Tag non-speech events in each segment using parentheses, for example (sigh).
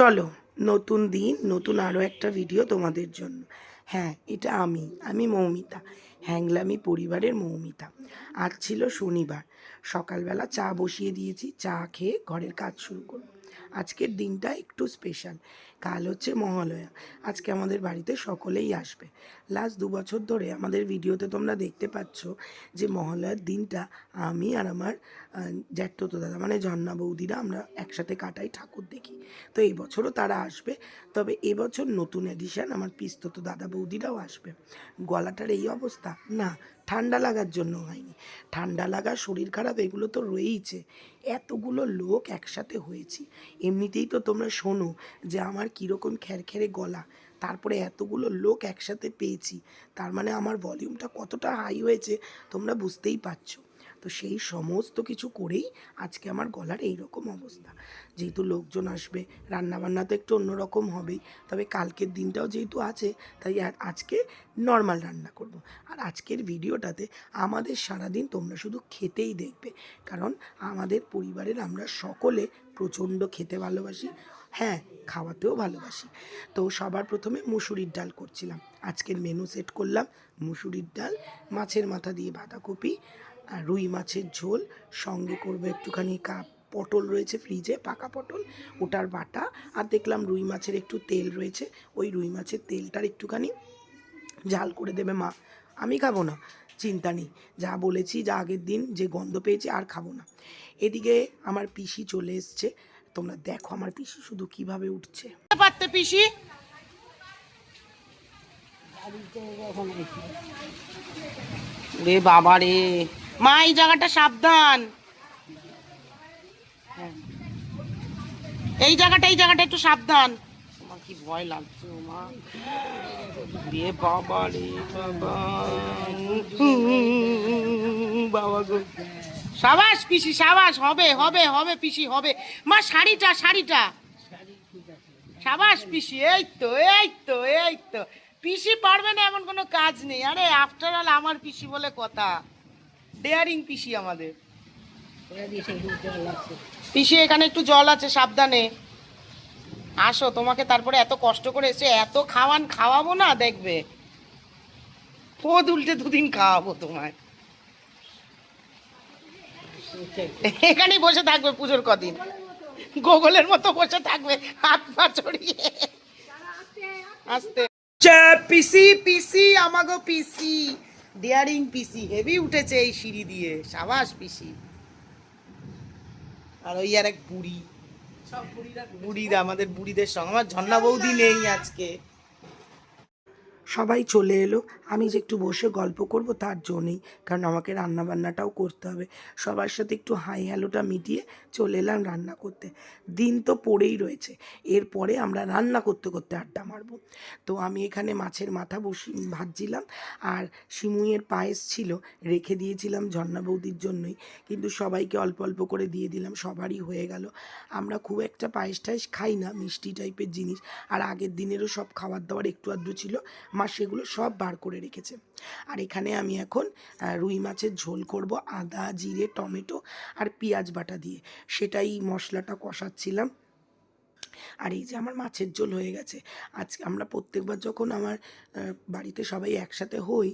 চলো, নতুন দিন, নতুন আরও একটা ভিডিও তোমাদের জন্য। হ্যাঁ এটা আমি আমি মৌমিতা। হ্যাংলামি পরিবারের মৌমিতা। আজ ছিল শনিবার। সকালবেলা চা বসিয়ে দিয়েছি, চা খেয়ে ঘরের কাজ শুরু করব। আজকের দিনটা একটু স্পেশাল কাল হচ্ছে মহালয়া। আজকে আমাদের বাড়িতে সকলেই আসবে। লাস্ট দু বছর ধরে আমাদের ভিডিওতে তোমরা দেখতে পাচ্ছ যে মহালয়ার দিনটা আমি আর আমার জ্যাঠতো দাদা মানে জন্না বৌদিরা আমরা একসাথে কাটাই, ঠাকুর দেখি। তো এই বছরও তারা আসবে। তবে এবছর নতুন এডিশন আমার পিস্তত দাদা বৌদিরাও আসবে। গলাটার এই অবস্থা? না, ঠান্ডা লাগার জন্য হয়নি। ঠান্ডা লাগা, শরীর খারাপ, এগুলো তো রয়েইছে। এতগুলো লোক একসাথে হয়েছি। এমনিতেই তো তোমরা শোনো যে আমার কীরকম খ্যারখ্যারে গলা। তারপরে এতগুলো লোক একসাথে পেয়েছি, তার মানে আমার ভলিউমটা কতটা হাই হয়েছে তোমরা বুঝতেই পারছ। তো সেই সমস্ত কিছু করেই আজকে আমার গলার এই রকম অবস্থা। যেহেতু লোকজন আসবে, রান্নাবান্না তো একটু অন্যরকম হবেই, তবে কালকের দিনটাও যেহেতু আছে, তাই আজকে নর্মাল রান্না করব। আর আজকের ভিডিওটাতে আমাদের সারাদিন তোমরা শুধু খেতেই দেখবে, কারণ আমাদের পরিবারের আমরা সকলে প্রচণ্ড খেতে ভালোবাসি হ্যাঁ খাওয়াতেও ভালোবাসি। তো সবার প্রথমে মুসুরির ডাল করছিলাম। আজকের মেনু সেট করলাম, মুসুরির ডাল, মাছের মাথা দিয়ে বাঁধাকপি আর রুই মাছের ঝোল। সঙ্গে করব একটুখানি কাপ পটল রয়েছে ফ্রিজে পাকা পটল, ওটার বাটা। আর দেখলাম রুই মাছের একটু তেল রয়েছে, ওই রুই মাছের তেলটার একটুখানি ঝাল করে দেবে মা। আমি খাব না, চিন্তা নেই, যা বলেছি, যা আগের দিন যে গন্ধ পেয়েছি আর খাব না। এদিকে আমার পিসি চলে এসছে, তোমরা দেখো আমার পিসি শুধু কীভাবে উঠছে। পিসি? রে বাবা রে। মা, এই জায়গাটা সাবধান। এই জায়গাটা এই জায়গাটা একটু সাবধান। আমার কি ভয় লাগছে মা। রে বাবা রে, বাবা। সাবাস পিসি, সাবাস, হবে হবে হবে পিসি, হবে। মা, শাড়িটা শাড়িটা। সাবাস পিসি, এই তো এই তো এই তো। পিসি পারবে না, এমন কোনো কাজ নেই। আরে আফটার অল আমার পিসি বলে কথা। ডেয়ারিং পিসি আমাদের। পিসি, এখানে একটু জল আছে, সাবধানে। আসো, তোমাকে তারপরে এত কষ্ট করে এসে এত খাওয়ান খাওয়াবো না, দেখবে। পদ উল্টে দুদিন খাওয়াবো তোমায়। এখানেই বসে থাকবে পুজোর কদিন। গোগলের মতো বসে থাকবে, হাত পা ছড়িয়ে আসতে। পিসি পিসি আমাগো পিসি। ডিয়ারিং পিসি হেভি উঠেছে এই সিঁড়ি দিয়ে। সাবাস পিসি। আর ওই আর এক বুড়ি। বুড়িরা আমাদের বুড়িদের সঙ্গে। আমার ঝর্ণা বৌদি নেই আজকে। সবাই চলে এলো। আমি যে একটু বসে গল্প করব তার জন্যই কারণ আমাকে রান্না বান্নাটাও করতে হবে। সবার সাথে একটু হাই হ্যালোটা মিটিয়ে চলে এলাম রান্না করতে। দিন তো পড়েই রয়েছে, এরপরে আমরা রান্না করতে করতে আড্ডা মারবো। তো আমি এখানে মাছের মাথা বসি, ভাজছিলাম, আর শিমুইয়ের পায়েস ছিল, রেখে দিয়েছিলাম ঝর্ণা বৌদির জন্যই। কিন্তু সবাইকে অল্প অল্প করে দিয়ে দিলাম, সবারই হয়ে গেল। আমরা খুব একটা পায়েস টায়েস খাই না, মিষ্টি টাইপের জিনিস। আর আগের দিনেরও সব খাবার দাবার একটু আধটু ছিল মা সেগুলো সব বার করে রেখেছে। আর এখানে আমি এখন রুই মাছের ঝোল করব আদা, জিরে, টমেটো আর পেঁয়াজ বাটা দিয়ে। সেটাই মশলাটা কষাচ্ছিলাম। আর এই যে আমার মাছের ঝোল হয়ে গেছে। আজকে আমরা প্রত্যেকবার যখন আমার বাড়িতে সবাই একসাথে হই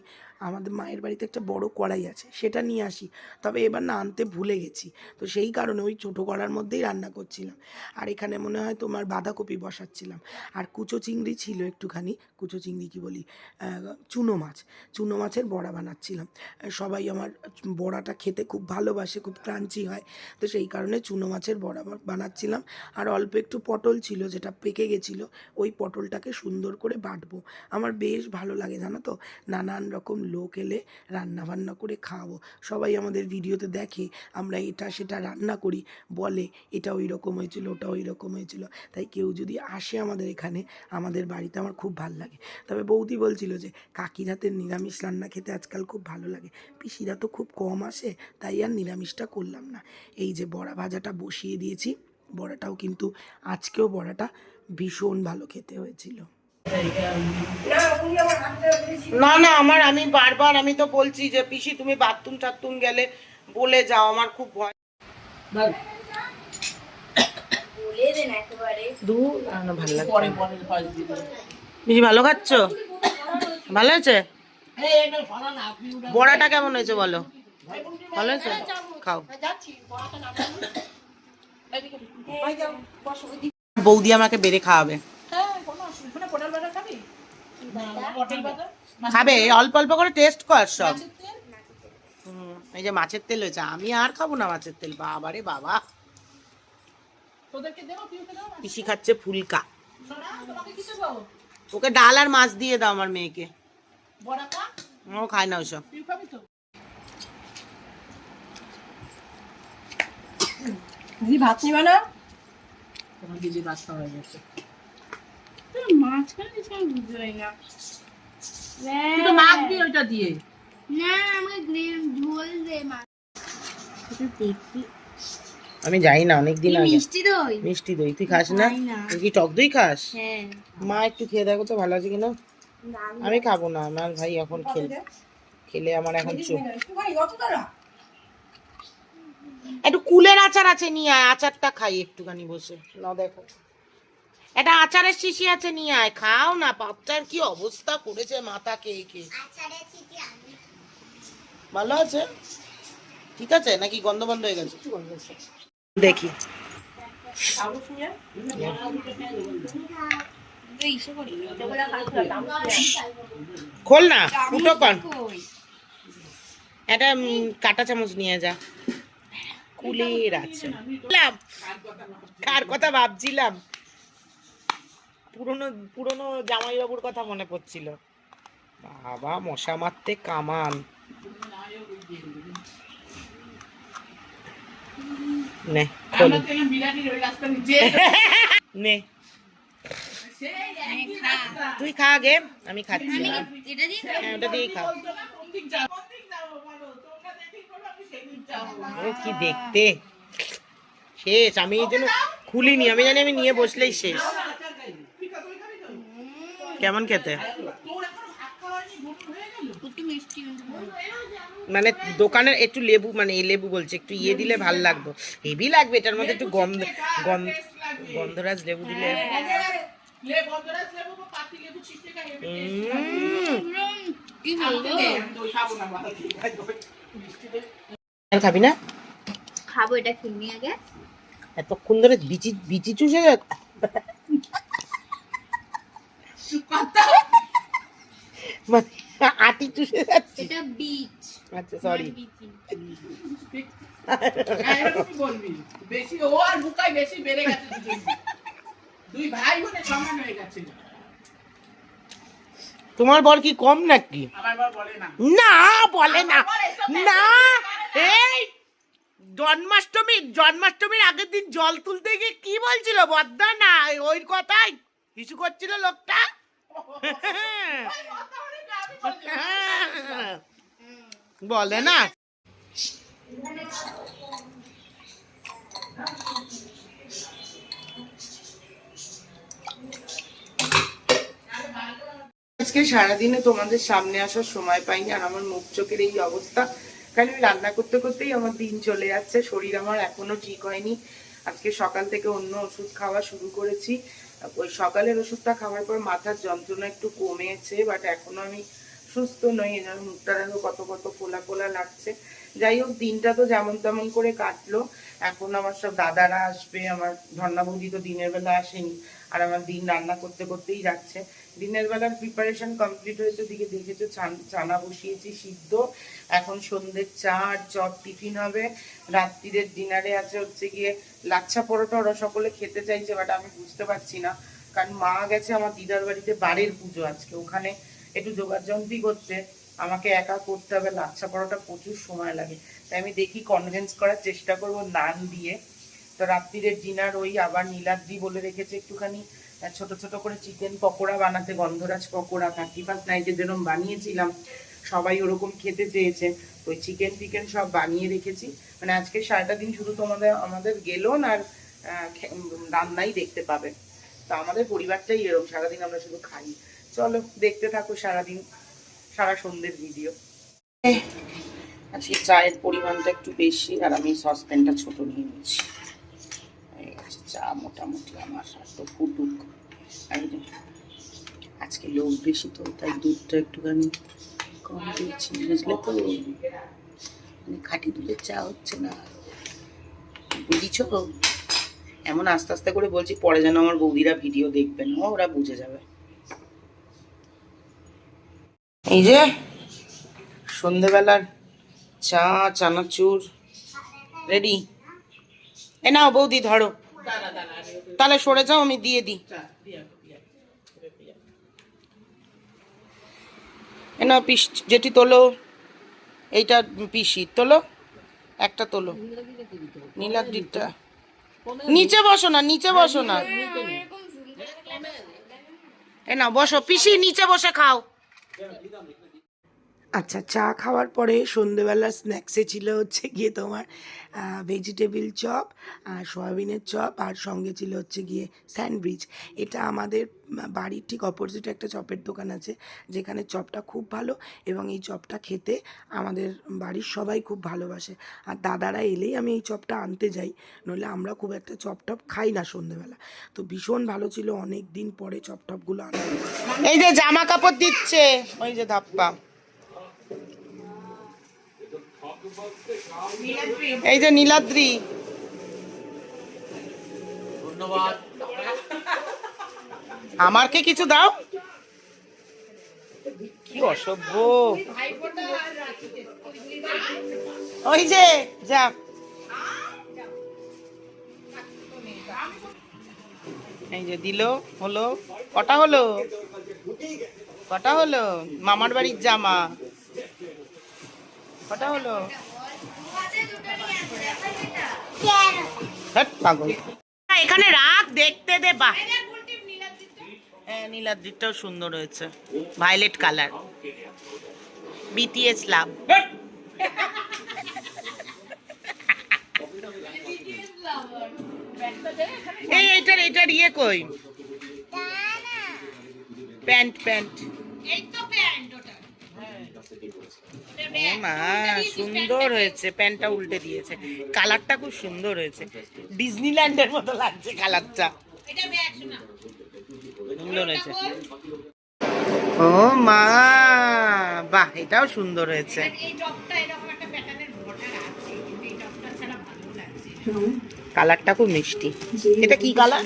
আমাদের মায়ের বাড়িতে একটা বড় কড়াই আছে, সেটা নিয়ে আসি। তবে এবার না আনতে ভুলে গেছি। তো সেই কারণে ওই ছোটো কড়ার মধ্যেই রান্না করছিলাম। আর এখানে মনে হয় তোমার বাঁধাকপি বসাচ্ছিলাম। আর কুচো চিংড়ি ছিল একটুখানি, কুচো চিংড়ি কি বলি? চুনো মাছ। চুনো মাছের বড়া বানাচ্ছিলাম। সবাই আমার বড়াটা খেতে খুব ভালোবাসে, খুব ক্রাঞ্চি হয়। তো সেই কারণে চুনো মাছের বড়া বানাচ্ছিলাম। আর অল্প একটু পটল ছিল, যেটা পেকে গেছিল, ওই পটলটাকে সুন্দর করে বাটবো। আমার বেশ ভালো লাগে, জানো তো? নানান রকম লোক এলে রান্না বান্না করে খাওয়াবো। সবাই আমাদের ভিডিওতে দেখে আমরা এটা সেটা রান্না করি, বলে এটা ওই রকম হয়েছিল, ওটা ওই রকম হয়েছিল। তাই কেউ যদি আসে আমাদের এখানে, আমাদের বাড়িতে আমার খুব ভালো লাগে। তবে বৌদি বলছিল যে, কাকির হাতের নিরামিষ রান্না খেতে আজকাল খুব ভালো লাগে। পিসিরা তো খুব কম আসে, তাই আর নিরামিষটা করলাম না। এই যে বড়া ভাজাটা বসিয়ে দিয়েছি, বড়াটাও কিন্তু আজকেও বড়াটা ভীষণ ভালো খেতে হয়েছিল। না না আমার আমি বারবার আমি তো বলছি যে পিসি তুমি বাথরুম টাথরুম গেলে বলে যাও আমার খুব ভয়। বলে। দেন একেবারে। দু না ভালো লাগছে। পরে না। পরে দিদি। বেশি ভালো খাচ্ছ? ভালো হয়েছে? বড়াটা কেমন হয়েছে বলো? ভালো হয়েছে? খাও। বৌদি আমাকে বেড়ে খাওয়াবে। খাবে অল্প অল্প করে টেস্ট কর সব। এই যে মাছের তেল হয়েছে আমি আর খাব না মাছের তেল বাবা। রে বাবা? পিসি খাচ্ছে ফুলকা। সোনা, তোমাকে কি দেবো? ওকে ডাল আর মাছ দিয়ে দাও আমার মেয়েকে। ও খায় না ওসব। পিউ খাবি তো? দিদি ভাত নিবা না? তোমার ভাত খাওয়া আমি বুঝতে পারি না তুই তো মাখবি ওইটা দিয়ে। না আমাকে গ্রেম ঝোল দে মাছ দেখি আমি যাই না অনেক দিন আগে। মিষ্টি দই? মিষ্টি দই। তুই খাস না? তুই কি টক দই খাস? হ্যাঁ। মা একটু খেয়ে দেখো তো ভালো আছে কিনা? আমি খাব না আমার ভাই এখন খেল। খেলে আমার এখন চোখ। একটু কুলের আচার আছে নিয়ে আচারটা খাই একটুখানি বসে। না দেখো। এটা আচারের শিশি আছে নিয়ে আয়। খাও না বাচ্চার কি অবস্থা করেছে মাথা খেয়ে খেয়ে ভালো আছে? ঠিক আছে? নাকি গন্ধ বন্ধ হয়ে গেছে? দেখি। খোল না ফুটো কর একটা কাঁটা চামচ নিয়ে যা। কুলের আছে। কার কথা ভাবছিলাম। পুরনো পুরনো জামাইবাবুর কথা মনে পড়ছিল। বাবা মশা মারতে কামান নে আমরা তো এখানে বিরিয়ানির রাস্তা নিচে। (laughs) নে। তুই খা আগে আমি খাচ্ছি। হ্যাঁ ওটা দিয়েই খা কি দেখতে? শেষ আমি এই জন্য খুলিনি আমি জানি আমি নিয়ে বসলেই শেষ আচার খাই। তুই খা, তুই খাবি তো? কেমন খেতে তোর এখনও ভাত খাওয়া হয়নি, ঘুম হয়ে গেল? একটু খেতে? মানে দোকানের একটু লেবু মানে এই লেবু বলছে একটু ইয়ে দিলে ভালো লাগতো হেভি লাগবে এটার মধ্যে একটু গন্ধ গন্ধ গন্ধরাজ লেবু দিলে। লাগবে। খাব না, খাবি না খাব এটা কিনি আগে। এতক্ষণ ধরে বিচি বিচি চুষে। মানে আটি চুষে যাচ্ছে। এটা বিচ আচ্ছা সরি বলবি। বেশি ও আর বুকাই বেশি বেড়ে গেছে দুই ভাই বোনে সমান হয়ে গেছে। তোমার বল কি কম নাকি? না। বলে না। না এই জন্মাষ্টমী জন্মাষ্টমীর আগের দিন জল তুলতে গিয়ে কি বলছিল? বদ্দা না ওই কথাই। কিছু করছিল লোকটা। (laughs) বলে না। আজকে সারাদিনে তোমাদের সামনে আসার সময় পাইনি আর আমার মুখ চোখের এই অবস্থা। কারণ আমি রান্না করতে করতেই আমার দিন চলে যাচ্ছে, শরীর আমার এখনও ঠিক হয়নি। আজকে সকাল থেকে অন্য ওষুধ খাওয়া শুরু করেছি। ওই সকালের ওষুধটা খাওয়ার পর মাথার যন্ত্রণা একটু কমেছে বাট এখনও আমি সুস্থ নই এজন্য মুখটা দেখো কত কত ফোলা ফোলা লাগছে। যাই হোক, দিনটা তো যেমন তেমন করে কাটলো। এখন আমার সব দাদারা আসবে, আমার ধর্ণা তো দিনের বেলা আসেনি। আর আমার দিন রান্না করতে করতেই যাচ্ছে। দিনের বেলার প্রিপারেশন কমপ্লিট হয়েছে দিকে দেখেছ চানা বসিয়েছি সিদ্ধ। এখন সন্ধ্যের চা আর চপ টিফিন হবে। রাত্রিরের ডিনারে আছে হচ্ছে গিয়ে লাচ্ছা পরোটা, ওরা সকলে খেতে চাইছে বাট আমি বুঝতে পারছি না। কারণ মা গেছে আমার দিদার বাড়িতে, বাড়ির পুজো আজকে। ওখানে একটু যোগাযন্ত্রী করতে। আমাকে একা করতে হবে, লাচ্ছা পরোটা প্রচুর সময় লাগে। তাই আমি দেখি কনভিন্স করার চেষ্টা করব নান দিয়ে। তো রাত্রিরের ডিনার ওই আবার নীলাদ্রি বলে রেখেছে একটুখানি। ছোট ছোট করে চিকেন পকোড়া বানাতে, গন্ধরাজ পকোড়া, থার্টি ফার্স্ট নাইটে যেরকম বানিয়েছিলাম, সবাই ওরকম খেতে চেয়েছে। ওই চিকেন টিকেন সব বানিয়ে রেখেছি। মানে আজকে সারাটা দিন শুধু তোমাদের, আমাদের গেলন আর রান্নাই দেখতে পাবে। তো আমাদের পরিবারটাই এরকম সারাদিন আমরা শুধু খাই। চলো, দেখতে থাকো সারাদিন, সারা সন্ধ্যের ভিডিও আজকে চায়ের পরিমাণটা একটু বেশি, আর আমি সসপ্যানটা ছোট নিয়ে নিচ্ছি। চা মোটামুটি আমার তো ফুটুক। আর এই যে, আজকে লোক বেশি তো তাই দুধটা একটুখানি কম দিচ্ছি বুঝলে তো? মানে খাঁটি দুধের চা হচ্ছে না। বুঝিছ? এমন আস্তে আস্তে করে বলছি পরে যেন আমার বৌদিরা ভিডিও দেখবে না ওরা বুঝে যাবে। এই যে সন্ধেবেলার চা চানাচুর রেডি? এ নাও বৌদি ধরো। তাহলে সরে যাও আমি দিয়ে দিই। নাও পিস যেটি তোলো এইটা পিসি তোলো একটা তোলো। নীলাদ্রিটা। নিচে বসো না নিচে বসো না। এ না বসো পিসি নিচে বসে খাও। আচ্ছা চা খাওয়ার পরে সন্ধেবেলা স্ন্যাক্সে ছিল হচ্ছে গিয়ে তোমার ভেজিটেবিল চপ আর সয়াবিনের চপ আর সঙ্গে ছিল হচ্ছে গিয়ে স্যান্ডউইচ এটা আমাদের বাড়ির ঠিক অপোজিটে একটা চপের দোকান আছে, যেখানে চপটা খুব ভালো এবং এই চপটা খেতে আমাদের বাড়ির সবাই খুব ভালোবাসে। আর দাদারা এলেই আমি এই চপটা আনতে যাই, নইলে আমরা খুব একটা চপ টপ খাই না সন্ধেবেলা। তো ভীষণ ভালো ছিল অনেক দিন পরে চপ টপগুলো আনা এই যে জামা কাপড় দিচ্ছে, ওই যে ধাপ্পা। এই যে নীলাদ্রি। আমারকে কিছু দাও। কি অসভ্য। ওই যে যা। এই যে দিল হলো। কটা হলো? কটা হলো? মামার বাড়ির জামা। কটা হলো? পাগল। এখানে রাখ দেখতে দে বা হ্যাঁ নীলাদ্রিটাও সুন্দর হয়েছে। ভায়োলেট কালার বিটিএস লাভ এই এটার এটার ইয়ে কই? প্যান্ট প্যান্ট ও মা সুন্দর হয়েছে প্যান্টটা উল্টে দিয়েছে কালারটা খুব সুন্দর হয়েছে ডিজনিল্যান্ডের মতো লাগছে কালারটা সুন্দর হয়েছে ও মা বাহ এটাও সুন্দর হয়েছে কালারটা খুব মিষ্টি এটা কি কালার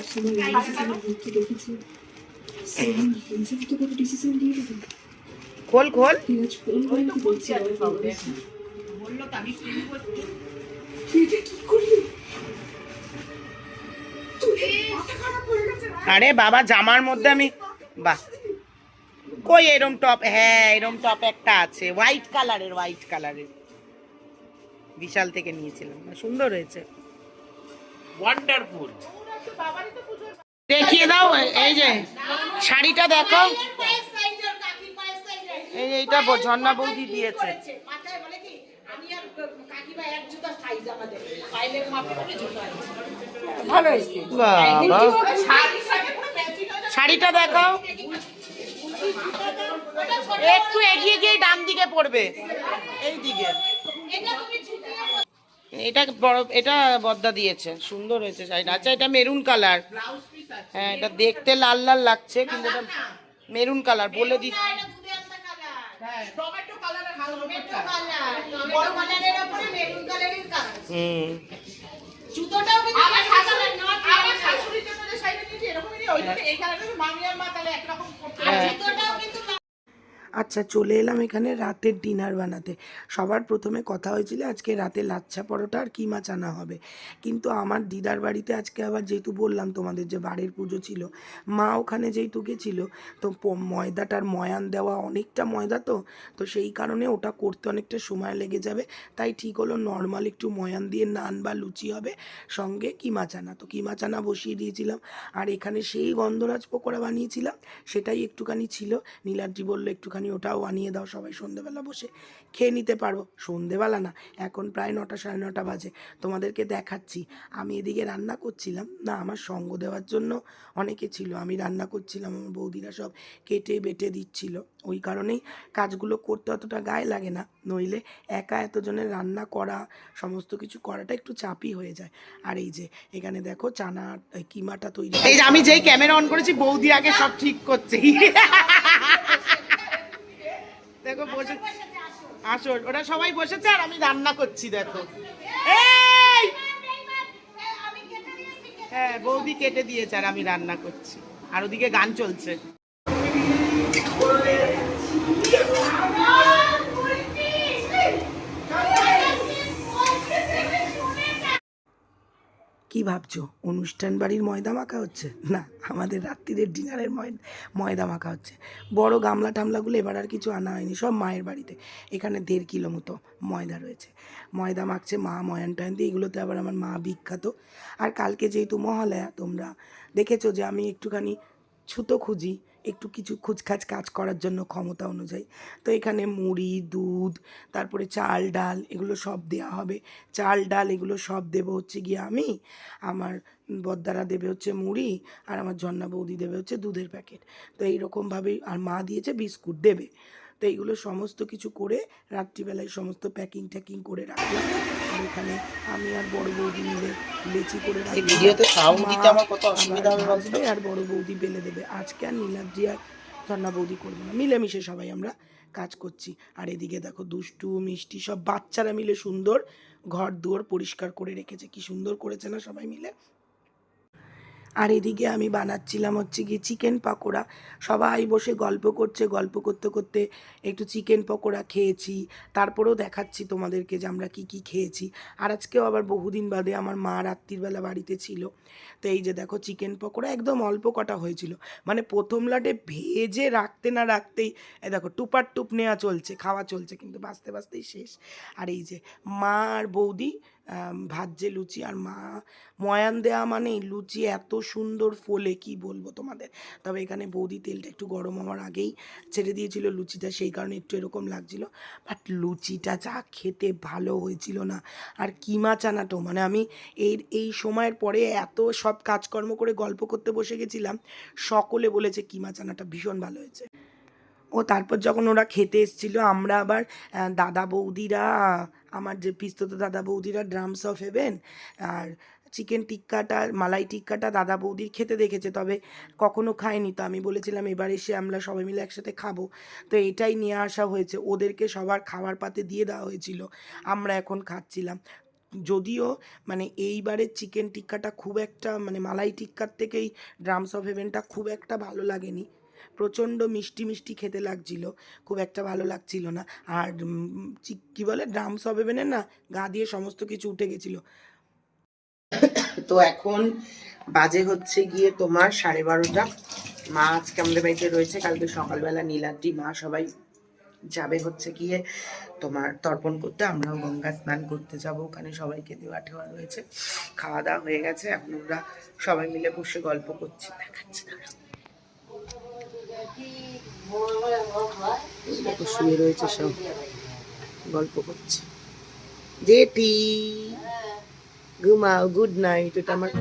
খোল খোল। আরে বাবা জামার মধ্যে আমি বাহ। কই এরম টপ হ্যাঁ এরম টপ একটা আছে। হোয়াইট কালারের হোয়াইট কালারের বিশাল থেকে নিয়েছিলাম। সুন্দর হয়েছে। ওয়ান্ডারফুল দেখিয়ে দাও এই যে শাড়িটা দেখো। এইটা ব- ঝর্ণা বৌদি দিয়েছে। বাবা। শাড়িটা দেখো একটু এগিয়ে গিয়ে ডান দিকে পড়বে। এই দিকে। এটা বড় এটা বদ্দা দিয়েছে। সুন্দর হয়েছে শাড়িটা। আচ্ছা এটা মেরুন কালার। হ্যাঁ এটা দেখতে লাল লাল লাগছে কিন্তু এটা মেরুন কালার। বলে দি হুম। হ্যাঁ। আচ্ছা চলে এলাম এখানে রাতের ডিনার বানাতে। সবার প্রথমে কথা হয়েছিল আজকে রাতে লাচ্ছা পরোটা আর কিমা চানা হবে। কিন্তু আমার দিদার বাড়িতে আজকে আবার যেহেতু বললাম তোমাদের যে বাড়ির পুজো ছিল, মা ওখানে যেহেতু গেছিল, তো ময়দাটার ময়ান দেওয়া অনেকটা ময়দা তো তো সেই কারণে ওটা করতে অনেকটা সময় লেগে যাবে। তাই ঠিক হলো নর্মাল একটু ময়ান দিয়ে নান বা লুচি হবে, সঙ্গে কিমা চানা। তো কিমা চানা বসিয়ে দিয়েছিলাম, আর এখানে সেই গন্ধরাজ পকোড়া বানিয়েছিলাম, সেটাই একটুখানি ছিল। নীলাদ্রি বলল একটুখানি ওটাও আনিয়ে দাও সবাই সন্ধেবেলা বসে খেয়ে নিতে পারব সন্ধেবেলা না, এখন প্রায় নটা সাড়ে নটা বাজে। তোমাদেরকে দেখাচ্ছি। আমি এদিকে রান্না করছিলাম। না, আমার সঙ্গ দেওয়ার জন্য অনেকে ছিল। আমি রান্না করছিলাম, আমার বৌদিরা সব কেটে বেটে দিচ্ছিল। ওই কারণেই কাজগুলো করতে অতটা গায়ে লাগে না। নইলে একা এতজনের রান্না করা, সমস্ত কিছু করাটা একটু চাপই হয়ে যায়। আর এই যে, এখানে দেখো চানা কিমাটা তৈরি এই যে আমি যেই ক্যামেরা অন করেছি, বৌদি আগে সব ঠিক করছে। (laughs) দেখো বসে আসো, ওরা সবাই বসেছে আর আমি রান্না করছি, দেখো। এই! হ্যাঁ বৌদি কেটে দিয়েছে আর আমি রান্না করছি। আর ওদিকে গান চলছে। কি ভাবছ? অনুষ্ঠান বাড়ির ময়দা মাখা হচ্ছে? না, আমাদের রাত্রিদের ডিনারের ময়দা মাখা হচ্ছে। বড় গামলা টামলাগুলো এবার আর কিছু আনা হয়নি, সব মায়ের বাড়িতে। এখানে দেড় কিলো মতো ময়দা রয়েছে। ময়দা মাখছে মা, ময়ান টয়ান দিয়ে, এগুলোতে আবার আমার মা বিখ্যাত। আর কালকে যেহেতু মহালয়া, তোমরা দেখেছ যে আমি একটুখানি ছুতো খুঁজি একটু কিছু খুচখাচ কাজ করার জন্য ক্ষমতা অনুযায়ী। তো এখানে মুড়ি, দুধ, তারপরে চাল, ডাল এগুলো সব দেওয়া হবে। চাল, ডাল এগুলো সব দেবো হচ্ছে গিয়ে আমি, আমার বদ্দারা দেবে হচ্ছে মুড়ি আর আমার জন্না বৌদি দেবে হচ্ছে দুধের প্যাকেট। তো এইরকমভাবেই আর মা দিয়েছে বিস্কুট দেবে। তো এইগুলো সমস্ত কিছু করে রাত্রিবেলায় সমস্ত প্যাকিং ট্যাকিং করে রাখলাম। এখানে আমি আর বড় বৌদি মিলে লেচি করে ভিডিওতে সাউন্ড দিতে আমার কত অসুবিধা হবে? আর বড় বৌদি বেলে দেবে। আজকে আর নীলাদ্রি আর ঝর্ণা বৌদি করব না। মিলেমিশে সবাই আমরা কাজ করছি। আর এদিকে দেখো দুষ্টু মিষ্টি সব বাচ্চারা মিলে সুন্দর ঘর দুয়ার পরিষ্কার করে রেখেছে। কি সুন্দর করেছে না সবাই মিলে? আর এদিকে আমি বানাচ্ছিলাম হচ্ছে কি চিকেন পকোড়া। সবাই বসে গল্প করছে, গল্প করতে করতে একটু চিকেন পকোড়া খেয়েছি। তারপরেও দেখাচ্ছি তোমাদেরকে যে আমরা কি কি খেয়েছি। আর আজকেও আবার বহুদিন বাদে আমার মা রাত্রিবেলা বাড়িতে ছিল। তো এই যে দেখো চিকেন পকোড়া একদম অল্প কটা হয়েছিল। মানে প্রথম লাটে ভেজে রাখতে না রাখতেই দেখো টুপার টুপ নেওয়া চলছে, খাওয়া চলছে, কিন্তু বাঁচতে বাঁচতেই শেষ। আর এই যে মা আর বৌদি ভাজছে লুচি, আর মা ময়ান দেওয়া মানে লুচি এত সুন্দর ফোলে কি বলব তোমাদের? তবে এখানে বৌদি তেলটা একটু গরম হওয়ার আগেই ছেড়ে দিয়েছিল লুচিটা, সেই কারণে একটু এরকম লাগছিল। বাট লুচিটা যা খেতে ভালো হয়েছিল না। আর কিমা চানাটো মানে আমি এই এই সময়ের পরে এত সব কাজকর্ম করে গল্প করতে বসে গেছিলাম, সকলে বলেছে কিমা চানাটা ভীষণ ভালো হয়েছে। ও তারপর যখন ওরা খেতে এসেছিল, আমরা আবার দাদা বৌদিরা, আমার যে পিস্তত দাদা বৌদিরা ড্রামস অফ হেভেন আর চিকেন টিক্কাটা মালাই টিক্কাটা দাদা বৌদির খেতে দেখেছে, তবে কখনো খায়নি। তো আমি বলেছিলাম, এবার এসে আমরা সবাই মিলে একসাথে খাব। তো এটাই নিয়ে আসা হয়েছে। ওদেরকে সবার খাবার পাতে দিয়ে দেওয়া হয়েছিল। আমরা এখন খাচ্ছিলাম। যদিও মানে এইবারের চিকেন টিক্কাটা খুব একটা মানে মালাই টিক্কার থেকেই ড্রামস অফ হেভেনটা খুব একটা ভালো লাগেনি। প্রচণ্ড মিষ্টি মিষ্টি খেতে লাগছিল। খুব একটা ভালো লাগছিল না। আর কি বলে? ড্রামস অফ হেভেনের না, গা দিয়ে সমস্ত কিছু উঠে গেছিল। তো এখন বাজে হচ্ছে গিয়ে তোমার সাড়ে বারোটা। মা আজকে আমাদের বাড়িতে রয়েছে, কালকে সকালবেলা নীলাদ্রি মা সবাই যাবে হচ্ছে গিয়ে তোমার তর্পণ করতে। আমরাও গঙ্গা স্নান করতে যাব, ওখানে সবাইকে দেওয়া ঠেওয়া রয়েছে। খাওয়া দাওয়া হয়ে গেছে, এখন আমরা সবাই মিলে বসে গল্প করছি, দেখাচ্ছি। দেখো শুয়ে রয়েছে সব, গল্প করছে। জেঠি! ঘুমাও গুড নাইট এটা আমার